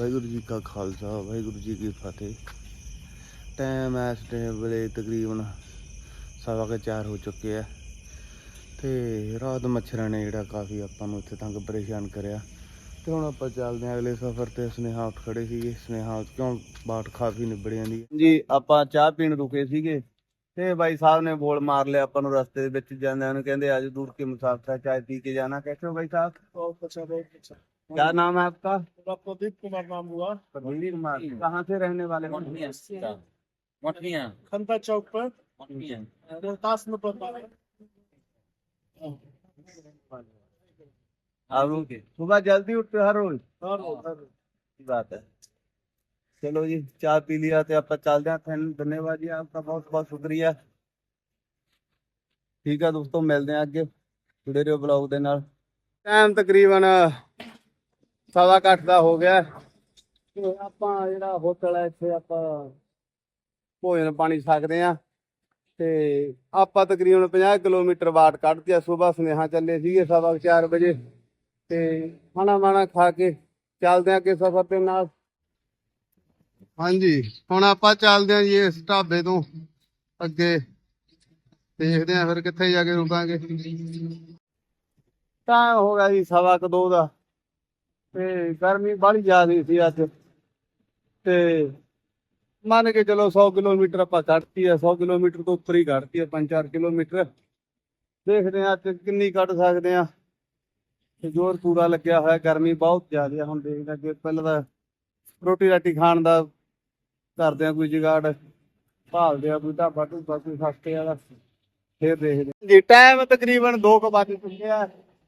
ਵਾਹਿਗੁਰੂ ਜੀ ਕਾ ਖਾਲਸਾ ਵਾਹਿਗੁਰੂ ਜੀ ਕੀ ਫਤਿਹ। ਟਾਈਮ ਇਸ ਟਾਈਮ ਵੇਲੇ ਤਕਰੀਬਨ ਸਵਾ ਹੋ ਚੁੱਕੇ ਆ। ਤੇ ਰਾਤ ਮੱਛਰਾਂ ਨੇ ਜਿਹੜਾ ਕਾਫੀ ਆਪਾਂ ਨੂੰ ਇੱਥੇ ਤੰਗ ਪਰੇਸ਼ਾਨ ਕਰਿਆ। ਤੇ ਹੁਣ ਆਪਾਂ ਚੱਲਦੇ ਆਂ ਅਗਲੇ ਸਫ਼ਰ ਤੇ। ਸੁਨੇਹਾ ਉੱਠ ਖੜੇ ਸੀਗੇ। ਸੁਨੇਹਾ ਕਿਉਂ? ਬਾਟ ਕਾਫੀ ਨਿਬੜ ਜਾਂਦੀ ਜੀ ਆਪਾਂ ਚਾਹ ਪੀਣ ਰੁਕੇ ਸੀਗੇ। ਤੇ ਬਾਈ ਸਾਹਿਬ ਨੇ ਬੋਲ ਮਾਰ ਲਿਆ ਆਪਾਂ ਨੂੰ ਰਸਤੇ ਦੇ ਵਿੱਚ ਜਾਂਦਿਆਂ ਨੂੰ। ਕਹਿੰਦੇ ਅੱਜ ਦੂਰ ਕੇ ਮੁਸਾਫਰਾ ਚਾਹ ਪੀ ਕੇ ਜਾਣਾ? ਕਹਿੰਦੇ ਬਾਈ ਸਾਹਿਬ। ਬਹੁਤ ਅੱਛਾ ਬਹੁਤ क्या नाम है आपका प्रदीप कुमार नाम हुआ प्रदीप कुमार कहाँ से रहने वाले खंता चौक पर रोहतास में पड़ता है सुबह जल्दी उठते हर रोज बात है चलो जी चाय पी लिया तो आप चल जाए धन्यवाद जी आपका बहुत बहुत शुक्रिया ਠੀਕ ਆ ਦੋਸਤੋ ਮਿਲਦੇ ਆ ਅੱਗੇ ਜੁੜੇ ਰਹੋ ਬਲੌਗ ਦੇ ਨਾਲ ਟਾਈਮ ਤਕਰੀਬਨ ਸਵਾ ਅੱਠ ਦਾ ਹੋ ਗਿਆ। ਤੇ ਆਪਾਂ ਜਿਹੜਾ ਹੋਟਲ ਹੈ ਇੱਥੇ ਆਪਾਂ ਭੋਜਨ ਪਾਣੀ ਸਕਦੇ ਆ ਤੇ ਆਪਾਂ ਤਕਰੀਬਨ 50 ਕਿਲੋਮੀਟਰ ਬਾਟ ਕੱਢਦੇ ਆ। ਸਵੇਰ ਸੁਨੇਹਾ ਚੱਲੇ ਸੀਗੇ ਸਵਾ ਕੁ ਚਾਰ ਵਜੇ। ਤੇ ਖਾਣਾ ਮਾਣਾ ਖਾ ਕੇ ਚੱਲਦੇ ਆ ਕਿ ਸਫ਼ਰ ਤੇ ਨਾਲ। ਹਾਂਜੀ ਹੁਣ ਆਪਾਂ ਚੱਲਦੇ ਆਂ ਜੀ ਇਸ ਢਾਬੇ ਤੋਂ ਅੱਗੇ। ਦੇਖਦੇ ਆਂ ਫਿਰ ਕਿੱਥੇ ਜਾ ਕੇ ਰੁਕਾਂਗੇ। ਤਾਂ ਹੋ ਗਿਆ ਜੀ ਸਵਾ ਕੁ ਦੋ ਦਾ। ਤੇ ਗਰਮੀ ਬੜੀ ਜ਼ਿਆਦਾ ਸੀ ਅੱਜ। ਤੇ ਮੰਨ ਕੇ ਚਲੋ 100 ਕਿਲੋਮੀਟਰ ਆਪਾਂ ਕੱਢਤੀ ਆ 100 ਕਿਲੋਮੀਟਰ ਤੋਂ ਉੱਪਰ ਹੀ ਕੱਢਤੀ ਆ 5-4 ਕਿਲੋਮੀਟਰ। ਦੇਖਦੇ ਆਂ ਅੱਜ ਕਿੰਨੀ ਕੱਢ ਸਕਦੇ ਆ ਤੇ ਜ਼ੋਰ ਪੂਰਾ ਲੱਗਿਆ ਹੋਇਆ, ਗਰਮੀ ਬਹੁਤ ਜ਼ਿਆਦਾ ਹੁਣ ਦੇਖਦੇ ਅੱਗੇ ਪਹਿਲਾਂ ਤਾਂ ਰੋਟੀ ਰਾਟੀ ਖਾਣ ਦਾ ਕਰਦੇ ਆ ਕੋਈ ਜਗਾੜ, ਭਾਲਦੇ ਆ ਕੋਈ ਢਾਬਾ ਢੂਬਾ, ਕੋਈ ਸਸਤੇ ਵਾਲਾ, ਫੇਰ ਦੇਖਦੇ ਜੀ ਟਾਈਮ ਤਕਰੀਬਨ 2 ਕੁ ਵਜੇ ਚੁੱਕਿਆ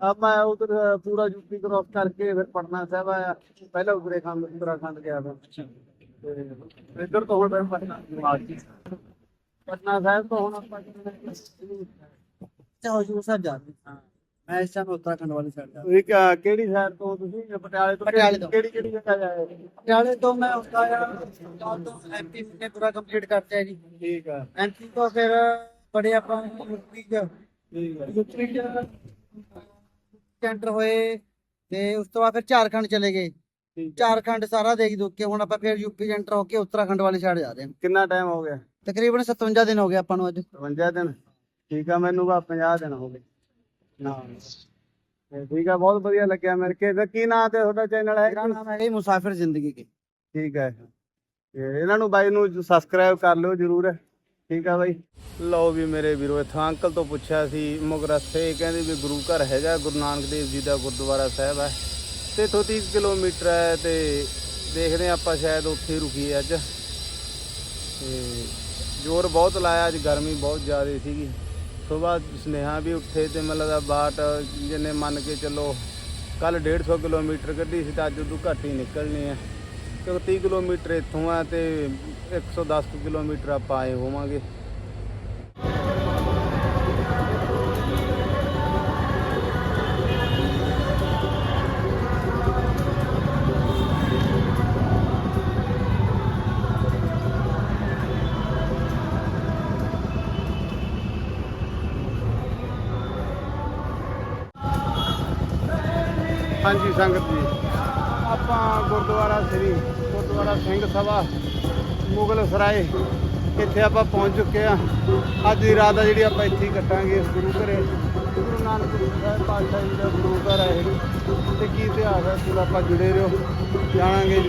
ਅਬ ਮੈਂ ਉਧਰ ਪੂਰਾ ਯੂਪੀ ਕ੍ਰੋਸ ਕਰਕੇ ਫਿਰ ਪਟਨਾ ਸਾਹਿਬ ਆਇਆ ਪਹਿਲਾਂ ਉਤਰਾਖੰਡ ਉਤਰਾਖੰਡ ਗਿਆ ਫਿਰ ਤੇ ਇੱਧਰ ਤੋਂ ਹੁਣ ਮੈਂ ਪਟਨਾ ਪਟਨਾ ਸਾਹਿਬ ਤੋਂ ਹੁਣ ਆਪਾਂ अच्छा हजूर साहब जाते हैं मैं इस टाइम उत्तराखंड वाली साइड जा ਤੁਸੀਂ ਕਿਆ- ਕਿਹੜੀ ਸਾਈਡ ਤੋਂ ਤੁਸੀਂ ਪਟਿਆਲੇ ਤੋਂ ਪਟਿਆਲੇ ਤੋਂ। ਕਿਹੜੀ ਕਿਹੜੀ ਜਗ੍ਹਾ ਜਾਏ पटियाले तो मैं उसका यार तो एमपी ने पूरा कंप्लीट करते हैं जी ਠੀਕ ਹੈ एमपी तो फिर बड़े अपन यूपी च ਠੀਕ ਹੈ यूपी च ਸੈਂਟਰ ਹੋਏ ਤੇ ਉਸ ਤੋਂ ਬਾਅਦ ਫਿਰ ਝਾਰਖੰਡ ਚਲੇ ਗਏ। ਝਾਰਖੰਡ ਸਾਰਾ ਦੇਖ ਦੁੱਕ ਕੇ ਹੁਣ ਆਪਾਂ ਫਿਰ ਯੂਪੀ ਚ ਐਂਟਰ ਹੋ ਕੇ ਉੱਤਰਾਖੰਡ ਵਾਲੀ ਸਾਈਡ ਜਾ ਰਹੇ ਹਾਂ। ਕਿੰਨਾ ਟਾਈਮ ਹੋ ਗਿਆ? ਤਕਰੀਬਨ 57 ਦਿਨ ਹੋ ਗਏ ਆਪਾਂ ਨੂੰ ਅੱਜ। 52 ਦਿਨ? ਠੀਕ ਆ ਮੈਨੂੰ ਬਾ 50 ਦਿਨ ਹੋ ਗਏ। ਨਾ ਠੀਕ ਆ ਬਹੁਤ ਵਧੀਆ ਲੱਗਿਆ ਮਿਲ ਕੇ। ਕੀ ਨਾਂ ਤੇ ਤੁਹਾਡਾ ਚੈਨਲ ਹੈ? ਮੇਰਾ ਨਾਮ ਹੈ ਮੁਸਾਫਿਰ ਜ਼ਿੰਦਗੀ ਕੇ। ਠੀਕ ਹੈ। ਇਹਨਾਂ ਨੂੰ ਬਾਈ ਨੂੰ ਸਬਸਕ੍ਰਾਈਬ ਕਰ ਲਿਓ ਜਰੂਰ। ਠੀਕ ਆ ਬਾਈ? ਲਓ ਵੀ ਮੇਰੇ ਵੀਰੋ, ਇੱਥੋਂ ਅੰਕਲ ਤੋਂ ਪੁੱਛਿਆ ਸੀ ਮੁਗਰਸਤੇ ਕਹਿੰਦੇ ਵੀ ਗੁਰੂ ਘਰ ਹੈਗਾ, ਗੁਰੂ ਨਾਨਕ ਦੇਵ ਜੀ ਦਾ ਗੁਰਦੁਆਰਾ ਸਾਹਿਬ ਹੈ ਤੇ ਇੱਥੋਂ 30 ਕਿਲੋਮੀਟਰ ਹੈ ਤੇ ਦੇਖਦੇ ਹਾਂ ਆਪਾਂ ਸ਼ਾਇਦ ਉੱਥੇ ਹੀ ਰੁਕੀਏ ਅੱਜ। ਤੇ ਜ਼ੋਰ ਬਹੁਤ ਲਾਇਆ, ਅੱਜ ਗਰਮੀ ਬਹੁਤ ਜ਼ਿਆਦਾ ਸੀਗੀ। ਸਵੇਰ ਸੁਨੇਹਾ ਵੀ ਉੱਠੇ ਤੇ ਮਤਲਬ ਦਾ ਬਾਟ ਜਿੰਨੇ ਮੰਨ ਕੇ ਚੱਲੋ ਕੱਲ 150 ਕਿਲੋਮੀਟਰ ਕੱਢੀ ਸੀ ਤਾਂ ਅੱਜ ਉਦੋਂ ਘੱਟ ਹੀ ਨਿਕਲਣੀ ਹੈ ਕਿਉਂਕਿ 30 ਕਿਲੋਮੀਟਰ ਇੱਥੋਂ ਆ ਤੇ 110 ਕਿਲੋਮੀਟਰ ਆਪਾਂ ਆਏ ਹੋਵਾਂਗੇ। ਹਾਂਜੀ ਸੰਗਤ ਜੀ। ਆਪਾਂ ਗੁਰਦੁਆਰਾ ਸ੍ਰੀ ਗੁਰਦੁਆਰਾ ਸਿੰਘ ਸਭਾ, ਮੁਗਲ ਸਰਾਏ, ਇੱਥੇ ਆਪਾਂ ਪਹੁੰਚ ਚੁੱਕੇ ਆ ਅੱਜ ਦੀ ਰਾਤ ਆ ਜਿਹੜੀ ਆਪਾਂ ਇੱਥੇ ਹੀ ਕੱਟਾਂਗੇ ਇਸ ਗੁਰੂ ਘਰੇ। ਗੁਰੂ ਨਾਨਕ ਦੇਵ ਸਾਹਿਬ ਪਾਤਸ਼ਾਹ ਜੀ ਦਾ ਗੁਰੂ ਘਰ ਹੈ ਇਹ। ਤੇ ਕੀ ਇਤਿਹਾਸ ਹੈ ਇਸ ਨਾਲ ਆਪਾਂ ਜੁੜੇ ਰਹੋ। ਜਾਣਾਂਗੇ ਜੀ